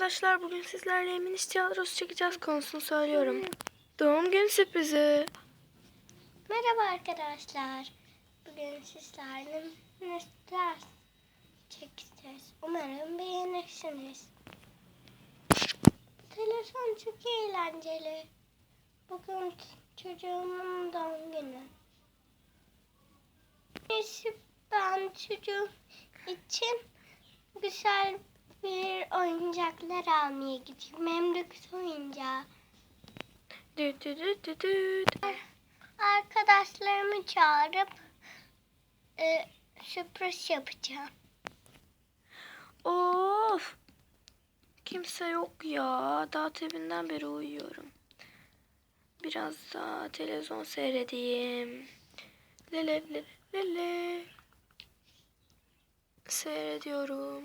arkadaşlar bugün sizlerle Eminiş tiyatrosu çekeceğiz konusunu söylüyorum. Doğum gün sürprizi. Merhaba arkadaşlar. Bugün sizlerle nestler çekeceğiz. Umarım beğenirsiniz. Telefon çok eğlenceli. Bugün çocuğumun doğum günü. Ben çocuğum için güzel bir oyuncaklar almaya gidiyorum. Hem kız oyuncağı. Düt düt düt düt düt. Arkadaşlarımı çağırıp e, sürpriz yapacağım. Of. Kimse yok ya. Daha tebinden beri uyuyorum. Biraz daha televizyon seyredeyim. Lele lele lele. Seyrediyorum.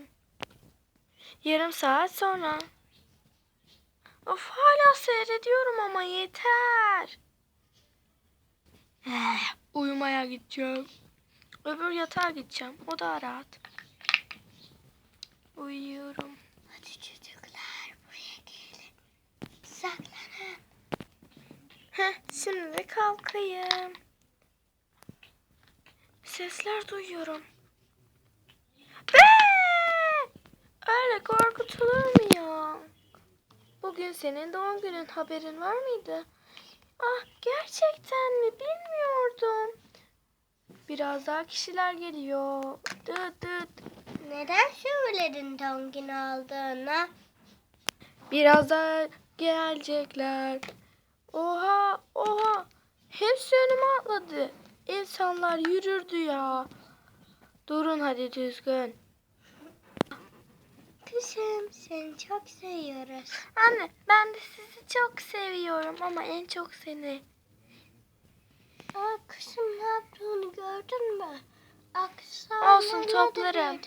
Yarım saat sonra. Of hala seyrediyorum ama yeter. Eh, uyumaya gideceğim. Öbür yatağa gideceğim. O da rahat. Uyuyorum. Hadi çocuklar buraya gelin. Saklanın. Heh, şimdi kalkayım. Sesler duyuyorum. Öyle korkutulur mu ya? Bugün senin doğum günün haberin var mıydı? Ah gerçekten mi? Bilmiyordum. Biraz daha kişiler geliyor. Dıt dıt. Neden söyledin doğum günü aldığını? Biraz daha gelecekler. Oha oha. Hepsi önüme atladı. İnsanlar yürürdü ya. Durun hadi düzgün. Kızım seni çok seviyoruz. Anne ben de sizi çok seviyorum ama en çok seni. Aa, kızım ne yaptığını gördün mü? Aksanlarına Olsun, toplarım.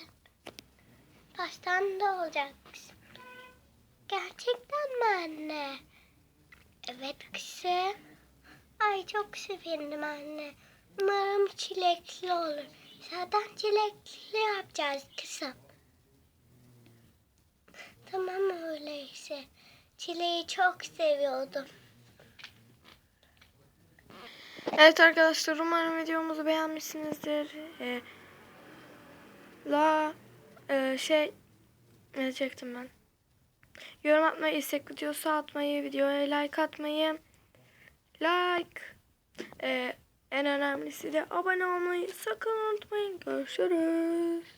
Baştan da olacak. Gerçekten mi anne? Evet kızım. Ay çok sevindim anne. Umarım çilekli olur. Zaten çilekli yapacağız kızım. Tamam öyleyse. Çileği çok seviyordum. Evet arkadaşlar umarım videomuzu beğenmişsinizdir. Ee, la e, şey ne diyecektim ben? Yorum atmayı, istek videosu atmayı, videoya like atmayı, like, e, en önemlisi de abone olmayı sakın unutmayın. Görüşürüz.